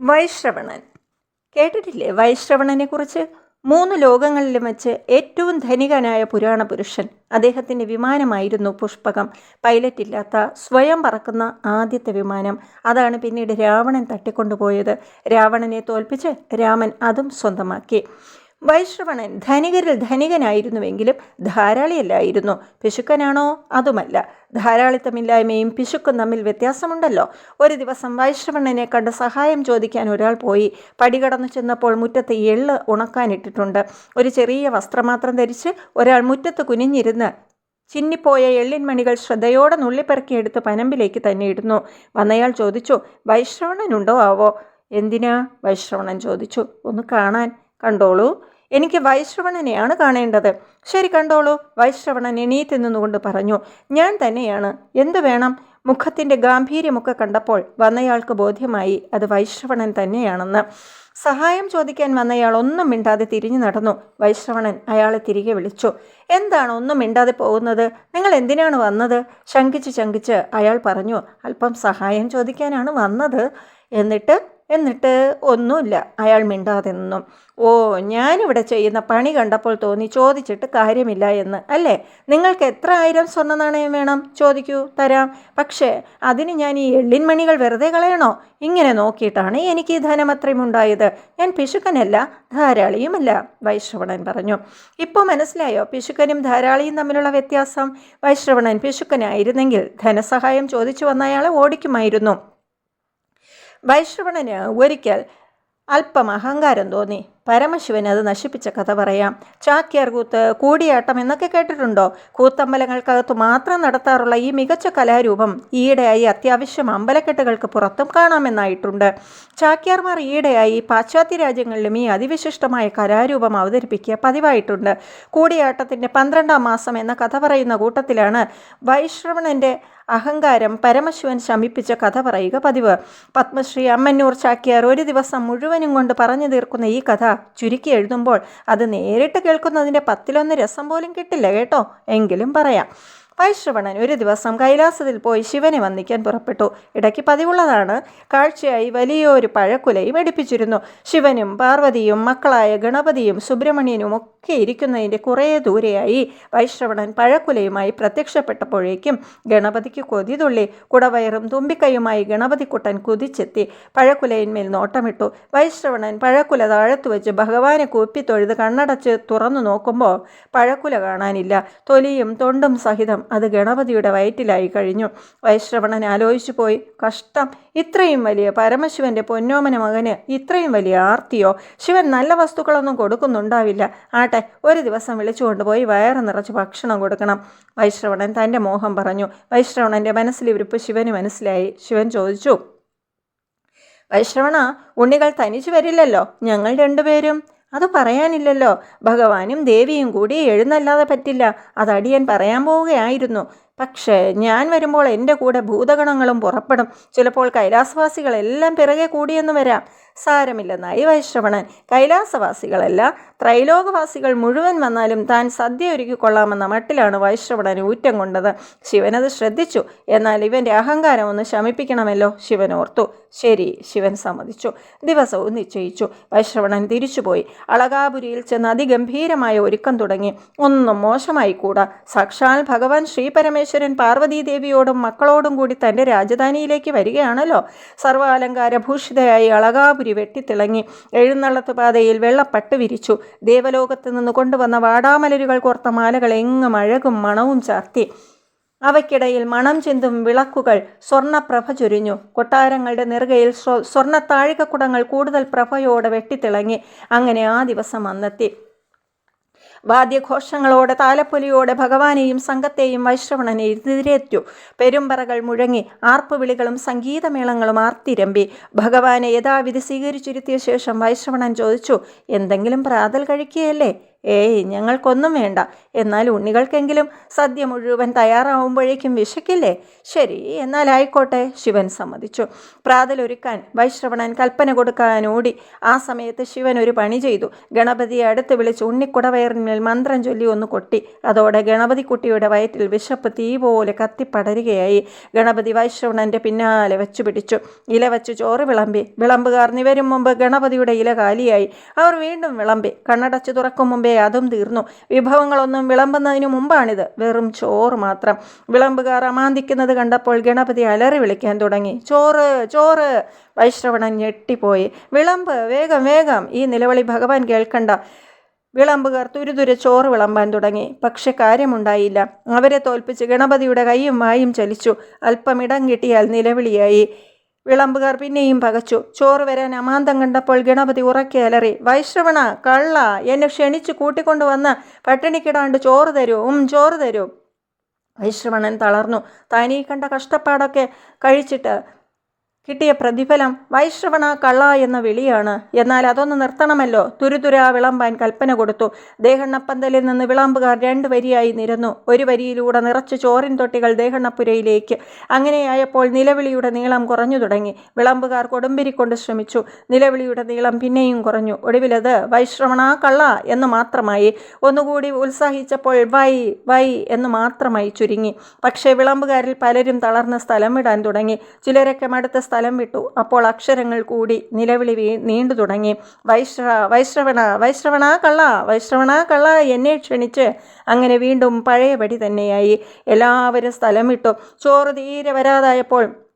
വൈശ്രവണൻ. കേട്ടിട്ടില്ലേ? വൈശ്രവണനെക്കുറിച്ച് മൂന്ന് ലോകങ്ങളിലും വെച്ച് ഏറ്റവും ധനികനായ പുരാണ പുരുഷൻ. അദ്ദേഹത്തിന്റെ വിമാനമായിരുന്നു പുഷ്പകം. പൈലറ്റ് ഇല്ലാത്ത സ്വയം പറക്കുന്ന ആദ്യത്തെ വിമാനം. അതാണ് പിന്നീട് രാവണൻ തട്ടിക്കൊണ്ടുപോയത്. രാവണനെ തോൽപ്പിച്ച് രാമൻ അതും സ്വന്തമാക്കി. വൈശ്രവണൻ ധനികരിൽ ധനികനായിരുന്നുവെങ്കിലും ധാരാളിയല്ലായിരുന്നു. പിശുക്കനാണോ? അതുമല്ല. ധാരാളിത്തമില്ലായ്മയും പിശുക്കും തമ്മിൽ വ്യത്യാസമുണ്ടല്ലോ. ഒരു ദിവസം വൈശ്രവണനെ കണ്ട് സഹായം ചോദിക്കാൻ ഒരാൾ പോയി. പടികടന്നു ചെന്നപ്പോൾ മുറ്റത്ത് എള്ള് ഉണക്കാനിട്ടിട്ടുണ്ട്. ഒരു ചെറിയ വസ്ത്രം മാത്രം ധരിച്ച് ഒരാൾ മുറ്റത്ത് കുനിഞ്ഞിരുന്ന് ചിന്നിപ്പോയ എള്ളിൻമണികൾ ശ്രദ്ധയോടെ നുള്ളിപ്പെറുക്കിയെടുത്ത് പനമ്പിലേക്ക് തന്നെ ഇടുന്നു. വന്നയാൾ ചോദിച്ചു വൈശ്രവണനുണ്ടോ ആവോ? എന്തിനാ? വൈശ്രവണൻ ചോദിച്ചു ഒന്ന് കാണാൻ. കണ്ടോളൂ. എനിക്ക് വൈശ്രവണനെയാണ് കാണേണ്ടത്. ശരി കണ്ടോളൂ. വൈശ്രവണൻ എണീറ്റ് നിന്നുകൊണ്ട് പറഞ്ഞു ഞാൻ തന്നെയാണ്. എന്തു വേണം? മുഖത്തിന്റെ ഗാംഭീര്യമൊക്കെ കണ്ടപ്പോൾ വന്നയാൾക്ക് ബോധ്യമായി അത് വൈശ്രവണൻ തന്നെയാണെന്ന്. സഹായം ചോദിക്കാൻ വന്നയാൾ ഒന്നും മിണ്ടാതെ തിരിഞ്ഞു നടന്നു. വൈശ്രവണൻ അയാളെ തിരികെ വിളിച്ചു എന്താണ് ഒന്നും മിണ്ടാതെ പോകുന്നത്? നിങ്ങൾ എന്തിനാണ് വന്നത്? ശങ്കിച്ച് ശങ്കിച്ച് അയാൾ പറഞ്ഞു അല്പം സഹായം ചോദിക്കാനാണ് വന്നത്. എന്നിട്ട് എന്നിട്ട് ഒന്നുമില്ല. അയാൾ മിണ്ടാതെ നിന്നു. ഓ ഞാനിവിടെ ചെയ്യുന്ന പണി കണ്ടപ്പോൾ തോന്നി ചോദിച്ചിട്ട് കാര്യമില്ല എന്ന്. അല്ലേ? നിങ്ങൾക്ക് എത്ര ആയിരം സ്വർണ നാണയം വേണം? ചോദിക്കൂ. തരാം. പക്ഷേ അതിന് ഞാൻ ഈ എള്ളിൻമണികൾ വെറുതെ കളയണോ? ഇങ്ങനെ നോക്കിയിട്ടാണ് എനിക്ക് ഈ ധനമത്രയും ഉണ്ടായത്. ഞാൻ പിശുക്കനല്ല ധാരാളിയുമല്ല വൈശ്രവണൻ പറഞ്ഞു. ഇപ്പോൾ മനസ്സിലായോ? പിശുക്കനും ധാരാളിയും തമ്മിലുള്ള വ്യത്യാസം? വൈശ്രവണൻ പിശുക്കനായിരുന്നെങ്കിൽ ധനസഹായം ചോദിച്ചു വന്ന അയാളെ ഓടിക്കുമായിരുന്നു. വൈശ്രവണന് ഒരിക്കൽ അല്പം അഹങ്കാരം തോന്നി. പരമശിവൻ അത് നശിപ്പിച്ച കഥ പറയാം. ചാക്യാർ കൂത്ത് കൂടിയാട്ടം എന്നൊക്കെ കേട്ടിട്ടുണ്ടോ? കൂത്തമ്പലങ്ങൾക്കകത്ത് മാത്രം നടത്താറുള്ള ഈ മികച്ച കലാരൂപം ഈയിടെയായി അത്യാവശ്യം അമ്പലക്കെട്ടുകൾക്ക് പുറത്തും കാണാമെന്നായിട്ടുണ്ട്. ചാക്യാർമാർ ഈയിടെയായി പാശ്ചാത്യ രാജ്യങ്ങളിലും ഈ അതിവിശിഷ്ടമായ കലാരൂപം അവതരിപ്പിക്കുക പതിവായിട്ടുണ്ട്. കൂടിയാട്ടത്തിന്റെ പന്ത്രണ്ടാം മാസം എന്ന കഥ പറയുന്ന കൂട്ടത്തിലാണ് വൈശ്രവണന്റെ അഹങ്കാരം പരമശിവൻ ശമിപ്പിച്ച കഥ പറയുക പതിവ്. പത്മശ്രീ അമ്മന്നൂർ ചാക്യാർ ഒരു ദിവസം മുഴുവനും കൊണ്ട് പറഞ്ഞു തീർക്കുന്ന ഈ കഥ ചുരുക്കി എഴുതുമ്പോൾ അത് നേരിട്ട് കേൾക്കുന്നതിന്റെ പത്തിലൊന്ന് രസം പോലും കിട്ടില്ല കേട്ടോ. എങ്കിലും പറയാം. വൈശ്രവണൻ ഒരു ദിവസം കൈലാസത്തിൽ പോയി ശിവനെ വന്ദിക്കാൻ പുറപ്പെട്ടു. ഇടയ്ക്ക് പതിവുള്ളതാണ്. കാഴ്ചയായി വലിയൊരു പഴക്കുലയും എടുപ്പിച്ചിരുന്നു. ശിവനും പാർവതിയും മക്കളായ ഗണപതിയും സുബ്രഹ്മണ്യനും ഒക്കെ ഇരിക്കുന്നതിന്റെ കുറേ ദൂരെയായി. വൈശ്രവണൻ പഴക്കുലയുമായി പ്രത്യക്ഷപ്പെട്ടപ്പോഴേക്കും ഗണപതിക്ക് കൊതി തുള്ളി. കുടവയറും തുമ്പിക്കൈയുമായി ഗണപതിക്കുട്ടൻ കുതിച്ചെത്തി പഴക്കുലയിന്മേൽ നോട്ടമിട്ടു. വൈശ്രവണൻ പഴക്കുല താഴത്തു വെച്ച് ഭഗവാനെ കൂപ്പി തൊഴുത് കണ്ണടച്ച് തുറന്നു നോക്കുമ്പോൾ പഴക്കുല കാണാനില്ല. തൊലിയും തൊണ്ടും സഹിതം അത് ഗണപതിയുടെ വയറ്റിലായി കഴിഞ്ഞു. വൈശ്രവണൻ ആലോചിച്ചു പോയി കഷ്ടം. ഇത്രയും വലിയ പരമശിവന്റെ പൊന്നോമന മകന് ഇത്രയും വലിയ ആർത്തിയോ? ശിവൻ നല്ല വസ്തുക്കളൊന്നും കൊടുക്കുന്നുണ്ടാവില്ല. ആട്ടെ ഒരു ദിവസം വിളിച്ചുകൊണ്ട് പോയി വയറ് നിറച്ച് ഭക്ഷണം കൊടുക്കണം. വൈശ്രവണൻ തന്റെ മോഹം പറഞ്ഞു. വൈശ്രവണന്റെ മനസ്സിലിരിപ്പ് ശിവന് മനസ്സിലായി. ശിവൻ ചോദിച്ചു വൈശ്രവണ ഉണ്ണികൾ തനിച്ചു വരില്ലല്ലോ? ഞങ്ങൾ രണ്ടുപേരും? അത് പറയാനില്ലല്ലോ. ഭഗവാനും ദേവിയും കൂടി എഴുന്നല്ലാതെ പറ്റില്ല. അതടിയൻ പറയാൻ പോവുകയായിരുന്നു. പക്ഷേ ഞാൻ വരുമ്പോൾ എന്റെ കൂടെ ഭൂതഗണങ്ങളും പുറപ്പെടും. ചിലപ്പോൾ കൈലാസവാസികളെല്ലാം പിറകെ കൂടിയെന്ന് വരാം. സാരമില്ലെന്നായി. വൈശ്രവണൻ കൈലാസവാസികളല്ല ത്രൈലോകവാസികൾ മുഴുവൻ വന്നാലും താൻ സദ്യ ഒരുക്കിക്കൊള്ളാമെന്ന മട്ടിലാണ് വൈശ്രവണൻ ഊറ്റം കൊണ്ടത്. ശിവനത് ശ്രദ്ധിച്ചു എന്നാൽ ഇവന്റെ അഹങ്കാരം ഒന്ന് ശമിപ്പിക്കണമല്ലോ ശിവൻ ഓർത്തു. ശരി ശിവൻ സമ്മതിച്ചു. ദിവസവും നിശ്ചയിച്ചു. വൈശ്രവണൻ തിരിച്ചുപോയി. അളകാപുരിയിൽ ചെന്ന് അതിഗംഭീരമായ ഒരുക്കം തുടങ്ങി. ഒന്നും മോശമായി കൂടാ സാക്ഷാൽ ഭഗവാൻ ശ്രീപരമേശ്വരൻ പാർവതീദേവിയോടും മക്കളോടും കൂടി തന്റെ രാജധാനിയിലേക്ക് വരികയാണല്ലോ. സർവാലങ്കാരഭൂഷിതയായി അളകാപുരി വെട്ടിത്തിളങ്ങി എഴുന്നള്ളത്ത് പാതയിൽ വെള്ളപ്പട്ട് വിരിച്ചു. ദേവലോകത്ത് നിന്ന് കൊണ്ടുവന്ന വാടാമലരുകൾ കോർത്ത മാലകൾ എങ്ങും അഴകും മണവും ചാർത്തി. അവയ്ക്കിടയിൽ മണം ചിന്തും വിളക്കുകൾ സ്വർണപ്രഭ ചൊരിഞ്ഞു. കൊട്ടാരങ്ങളുടെ നെറുകയിൽ സ്വർണ താഴികക്കുടങ്ങൾ കൂടുതൽ പ്രഭയോടെ വെട്ടിത്തിളങ്ങി അങ്ങനെ ആ ദിവസം വന്നെത്തി വാദ്യഘോഷങ്ങളോടെ താലപ്പൊലിയോടെ ഭഗവാനെയും സംഘത്തെയും വൈശ്രവണനെ എതിരേറ്റു പെരുമ്പറകൾ മുഴങ്ങി ആർപ്പുവിളികളും സംഗീതമേളങ്ങളും ആർത്തിരമ്പി. ഭഗവാനെ യഥാവിധി സ്വീകരിച്ചിരുത്തിയ ശേഷം വൈശ്രവണൻ ചോദിച്ചു എന്തെങ്കിലും പ്രാതൽ കഴിക്കുകയല്ലേ? ഏയ് ഞങ്ങൾക്കൊന്നും വേണ്ട. എന്നാൽ ഉണ്ണികൾക്കെങ്കിലും സദ്യ മുഴുവൻ തയ്യാറാവുമ്പോഴേക്കും വിശക്കില്ലേ? ശരി എന്നാൽ ആയിക്കോട്ടെ ശിവൻ സമ്മതിച്ചു. പ്രാതലൊരുക്കാൻ വൈശ്രവണൻ കൽപ്പന കൊടുക്കാൻ ഓടി. ആ സമയത്ത് ശിവൻ ഒരു പണി ചെയ്തു. ഗണപതിയെ അടുത്ത് വിളിച്ച് ഉണ്ണിക്കുടവയറിനിൽ മന്ത്രം ചൊല്ലി ഒന്ന് കൊട്ടി. അതോടെ ഗണപതി കുട്ടിയുടെ വയറ്റിൽ വിശപ്പ് തീ പോലെ കത്തിപ്പടരുകയായി. ഗണപതി വൈശ്രവണന്റെ പിന്നാലെ വെച്ചു പിടിച്ചു. ഇല വെച്ച് ചോറ് വിളമ്പി. വിളമ്പുകാർ നിവരും മുമ്പ് ഗണപതിയുടെ ഇല കാലിയായി. അവർ വീണ്ടും വിളമ്പി. കണ്ണടച്ചു തുറക്കും മുമ്പേ അതും തീർന്നു. വിഭവങ്ങളൊന്നും വിളമ്പുന്നതിന് മുമ്പാണിത്. വെറും ചോറ് മാത്രം. വിളമ്പുകാർ അമാന്തിക്കുന്നത് കണ്ടപ്പോൾ ഗണപതി അലറി വിളിക്കാൻ തുടങ്ങി. ചോറ് ചോറ്! വൈശ്രവണൻ ഞെട്ടിപ്പോയി. വിളമ്പ് വേഗം വേഗം! ഈ നിലവിളി ഭഗവാൻ കേൾക്കണ്ട. വിളമ്പുകാർ തുരുതുരെ ചോറ് വിളമ്പാൻ തുടങ്ങി. പക്ഷെ കാര്യമുണ്ടായില്ല. അവരെ തോൽപ്പിച്ച് ഗണപതിയുടെ കൈയും വായും ചലിച്ചു. അല്പം ഇടം കിട്ടിയാൽ നിലവിളിയായി. വിളമ്പുകാർ പിന്നെയും പകച്ചു. ചോറ് വരാൻ അമാന്തം കണ്ടപ്പോൾ ഗണപതി ഉറക്കെ അലറി വൈശ്രവണ കള്ള എന്നെ ക്ഷണിച്ചു കൂട്ടിക്കൊണ്ടുവന്ന് പട്ടിണിക്കിടാണ്ട് ചോറ് തരൂ ഉം ചോറ് തരൂ. വൈശ്രവണൻ തളർന്നു. താനീ കണ്ട കഷ്ടപ്പാടൊക്കെ കഴിച്ചിട്ട് കിട്ടിയ പ്രതിഫലം വൈശ്രവണ കള്ള എന്ന വിളിയാണ്. എന്നാൽ അതൊന്ന് നിർത്തണമല്ലോ. തുരുതുരാ വിളമ്പാൻ കൽപ്പന കൊടുത്തു. ദേഹണ്ണപ്പന്തലിൽ നിന്ന് വിളമ്പുകാർ രണ്ട് വരിയായി നിരന്നു. ഒരു വരിയിലൂടെ നിറച്ച് ചോറിൻ തൊട്ടികൾ ദേഹണ്ണപ്പുരയിലേക്ക്. അങ്ങനെയായപ്പോൾ നിലവിളിയുടെ നീളം കുറഞ്ഞു തുടങ്ങി. വിളമ്പുകാർ കൊടുമ്പിരിക്കൊണ്ട് ശ്രമിച്ചു. നിലവിളിയുടെ നീളം പിന്നെയും കുറഞ്ഞു. ഒടുവിലത് വൈശ്രവണ കള്ള എന്ന് മാത്രമായി. ഒന്നുകൂടി ഉത്സാഹിച്ചപ്പോൾ വൈ വൈ എന്ന് മാത്രമായി ചുരുങ്ങി. പക്ഷേ വിളമ്പുകാരിൽ പലരും തളർന്ന് സ്ഥലം വിടാൻ തുടങ്ങി. ചിലരൊക്കെ മടുത്ത സ്ഥലം വിട്ടു. അപ്പോൾ അക്ഷരങ്ങൾ കൂടി നിലവിളി വീ നീണ്ടു തുടങ്ങി. വൈശ്ര വൈശ്രവണ വൈശ്രവണ കള്ള വൈശ്രവണ കള്ള എന്നെ ക്ഷണിച്ച് അങ്ങനെ വീണ്ടും പഴയപടി തന്നെയായി. എല്ലാവരും സ്ഥലം വിട്ടു. ചോറ് തീരെ വരാതായപ്പോൾ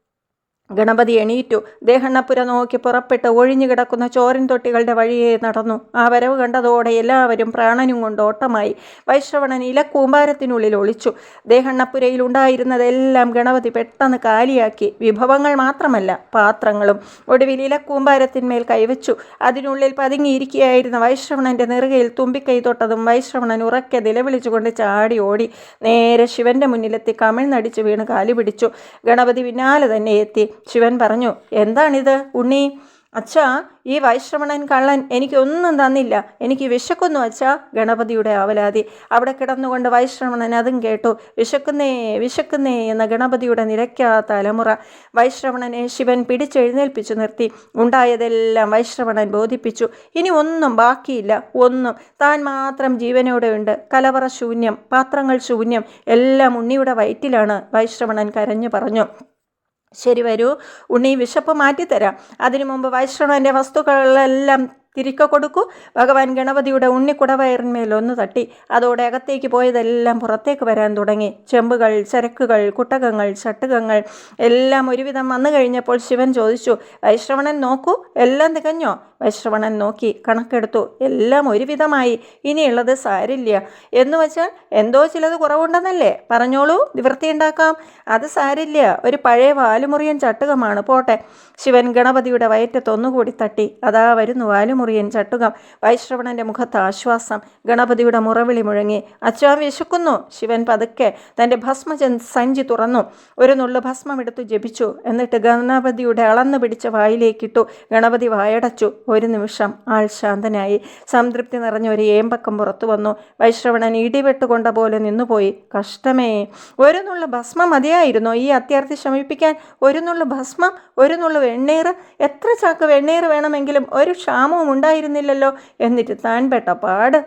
ഗണപതി എണീറ്റു. ദേഹണ്ണപ്പുര നോക്കി പുറപ്പെട്ട് ഒഴിഞ്ഞു കിടക്കുന്ന ചോരൻ തൊട്ടികളുടെ വഴിയെ നടന്നു. ആ വരവ് കണ്ടതോടെ എല്ലാവരും പ്രാണനും കൊണ്ട് ഓട്ടമായി. വൈശ്രവണൻ ഇലക്കൂമ്പാരത്തിനുള്ളിൽ ഒളിച്ചു. ദേഹണ്ണപ്പുരയിൽ ഉണ്ടായിരുന്നതെല്ലാം ഗണപതി പെട്ടെന്ന് കാലിയാക്കി. വിഭവങ്ങൾ മാത്രമല്ല പാത്രങ്ങളും ഒടുവിൽ ഇലക്കൂമ്പാരത്തിന്മേൽ കൈവച്ചു. അതിനുള്ളിൽ പതുങ്ങിയിരിക്കുകയായിരുന്ന വൈശ്രവണന്റെ നെറുകയിൽ തുമ്പിക്കൈ തൊട്ടതും വൈശ്രവണൻ ഉറക്കെ നിലവിളിച്ചുകൊണ്ട് ചാടി ഓടി. നേരെ ശിവന്റെ മുന്നിലെത്തി കമിഴ്ന്നടിച്ച് വീണ് കാലി പിടിച്ചു ഗണപതി പിന്നാലെ തന്നെ എത്തി. ശിവൻ പറഞ്ഞു എന്താണിത്? ഉണ്ണി അച്ഛാ ഈ വൈശ്രവണൻ കള്ളൻ എനിക്കൊന്നും തന്നില്ല. എനിക്ക് വിശക്കുന്നു അച്ഛാ ഗണപതിയുടെ ആവലാതി. അവിടെ കിടന്നുകൊണ്ട് വൈശ്രവണൻ അതും കേട്ടു. വിശക്കുന്നേ വിശക്കുന്നേ എന്ന ഗണപതിയുടെ നിരക്കാത്ത തലമുറ. വൈശ്രവണനെ ശിവൻ പിടിച്ചെഴുന്നേൽപ്പിച്ചു നിർത്തി. ഉണ്ടായതെല്ലാം വൈശ്രവണൻ ബോധിപ്പിച്ചു. ഇനി ഒന്നും ബാക്കിയില്ല. ഒന്നും. താൻ മാത്രം ജീവനോടെ ഉണ്ട്. കലവറ ശൂന്യം. പാത്രങ്ങൾ ശൂന്യം. എല്ലാം ഉണ്ണിയുടെ വയറ്റിലാണ് വൈശ്രവണൻ കരഞ്ഞു പറഞ്ഞു. ശരി വരൂ. ഉണ്ണി വിശപ്പ് മാറ്റിത്തരാം. അതിനു മുമ്പ് വൈഷ്ണവന്റെ വസ്തുക്കളെല്ലാം തിരിക്ക കൊടുക്കൂ. ഭഗവാൻ ഗണപതിയുടെ ഉണ്ണിക്കുടവയറിന്മേലൊന്ന് തട്ടി. അതോടെ അകത്തേക്ക് പോയതെല്ലാം പുറത്തേക്ക് വരാൻ തുടങ്ങി. ചെമ്പുകൾ ചരക്കുകൾ കുട്ടകങ്ങൾ ചട്ടുകങ്ങൾ എല്ലാം ഒരുവിധം വന്നു കഴിഞ്ഞപ്പോൾ ശിവൻ ചോദിച്ചു വൈശ്രവണൻ നോക്കൂ എല്ലാം തികഞ്ഞോ? വൈശ്രവണൻ നോക്കി കണക്കെടുത്തു. എല്ലാം ഒരുവിധമായി. ഇനിയുള്ളത് സാരില്ല എന്ന് വെച്ചാൽ എന്തോ ചിലത് കുറവുണ്ടെന്നല്ലേ? പറഞ്ഞോളൂ. നിവൃത്തിയുണ്ടാക്കാം അത് സാരില്ല ഒരു പഴയ വാലുമുറിയൻ ചട്ടുകമാണ്. പോട്ടെ. ശിവൻ ഗണപതിയുടെ വയറ്റത്തൊന്നുകൂടി തട്ടി. അതാ വരുന്നു വാലുമുറിയൻ ചട്ടുകം. വൈശ്രവണന്റെ മുഖത്ത് ആശ്വാസം. ഗണപതിയുടെ മുറവിളി മുഴങ്ങി. അച്ഛാ വിശക്കുന്നു. ശിവൻ പതുക്കെ തന്റെ ഭസ്മജൻ സഞ്ചി തുറന്നു. ഒരു നുള്ളു ഭസ്മം എടുത്തു ജപിച്ചു. എന്നിട്ട് ഗണപതിയുടെ അളന്നു പിടിച്ച വായിലേക്കിട്ടു. ഗണപതി വായടച്ചു. ഒരു നിമിഷം ആൾ ശാന്തനായി. സംതൃപ്തി നിറഞ്ഞ ഒരു ഏമ്പക്കം പുറത്തു വന്നു. വൈശ്രവണൻ ഇടിവെട്ടുകൊണ്ട പോലെ നിന്നുപോയി. കഷ്ടമേ ഒരു നുള്ളു ഭസ്മം മതിയായിരുന്നോ. ഈ അത്യാർത്ഥി ശമിപ്പിക്കാൻ ഒരു നുള്ളു ഭസ്മം ഒരു നുള്ളു വെണ്ണീറ് എത്ര ചാക്ക് വെണ്ണീർ വേണമെങ്കിലും ഒരു ക്ഷാമവും ഉണ്ടായിരുന്നില്ലല്ലോ എന്നിട്ട് താൻ പെട്ട പാട്.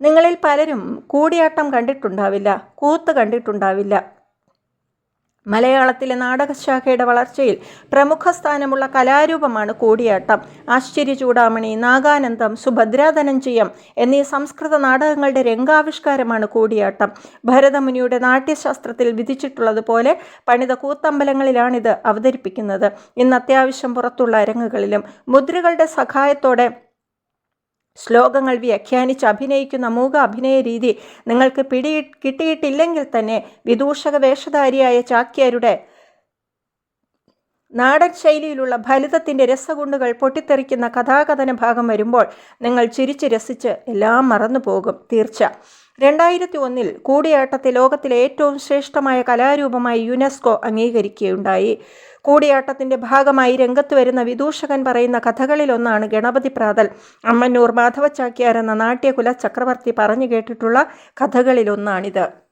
നിങ്ങളിൽ പലരും കൂടിയാട്ടം കണ്ടിട്ടുണ്ടാവില്ല കൂത്ത് കണ്ടിട്ടുണ്ടാവില്ല. മലയാളത്തിലെ നാടകശാഖയുടെ വളർച്ചയിൽ പ്രമുഖ സ്ഥാനമുള്ള കലാരൂപമാണ് കൂടിയാട്ടം. ആശ്ചര്യ ചൂടാമണി നാഗാനന്ദം സുഭദ്രാധനഞ്ജയം എന്നീ സംസ്കൃത നാടകങ്ങളുടെ രംഗാവിഷ്കാരമാണ് കൂടിയാട്ടം. ഭരതമുനിയുടെ നാട്യശാസ്ത്രത്തിൽ വിധിച്ചിട്ടുള്ളതുപോലെ പണിത കൂത്തമ്പലങ്ങളിലാണിത് അവതരിപ്പിക്കുന്നത്. ഇന്ന് അത്യാവശ്യം പുറത്തുള്ള അരങ്ങുകളിലും മുദ്രകളുടെ സഹായത്തോടെ ശ്ലോകങ്ങൾ വ്യാഖ്യാനിച്ച് അഭിനയിക്കുന്ന മൂക അഭിനയ രീതി നിങ്ങൾക്ക് പിടി കിട്ടിയിട്ടില്ലെങ്കിൽ തന്നെ വിദൂഷക വേഷധാരിയായ ചാക്യാരുടെ നാടൻ ശൈലിയിലുള്ള ഫലിതത്തിന്റെ രസഗുണ്ടുകൾ പൊട്ടിത്തെറിക്കുന്ന കഥാകഥന ഭാഗം വരുമ്പോൾ നിങ്ങൾ ചിരിച്ച് രസിച്ച് എല്ലാം മറന്നു പോകും തീർച്ച. രണ്ടായിരത്തി ഒന്നിൽ കൂടിയാട്ടത്തെ ലോകത്തിലെ ഏറ്റവും ശ്രേഷ്ഠമായ കലാരൂപമായി യുനെസ്കോ അംഗീകരിക്കുകയുണ്ടായി. കൂടിയാട്ടത്തിന്റെ ഭാഗമായി രംഗത്ത് വരുന്ന വിദൂഷകൻ പറയുന്ന കഥകളിലൊന്നാണ് ഗണപതി പ്രാതൽ. അമ്മന്നൂർ മാധവ എന്ന നാട്യകുല ചക്രവർത്തി പറഞ്ഞു കേട്ടിട്ടുള്ള കഥകളിലൊന്നാണിത്.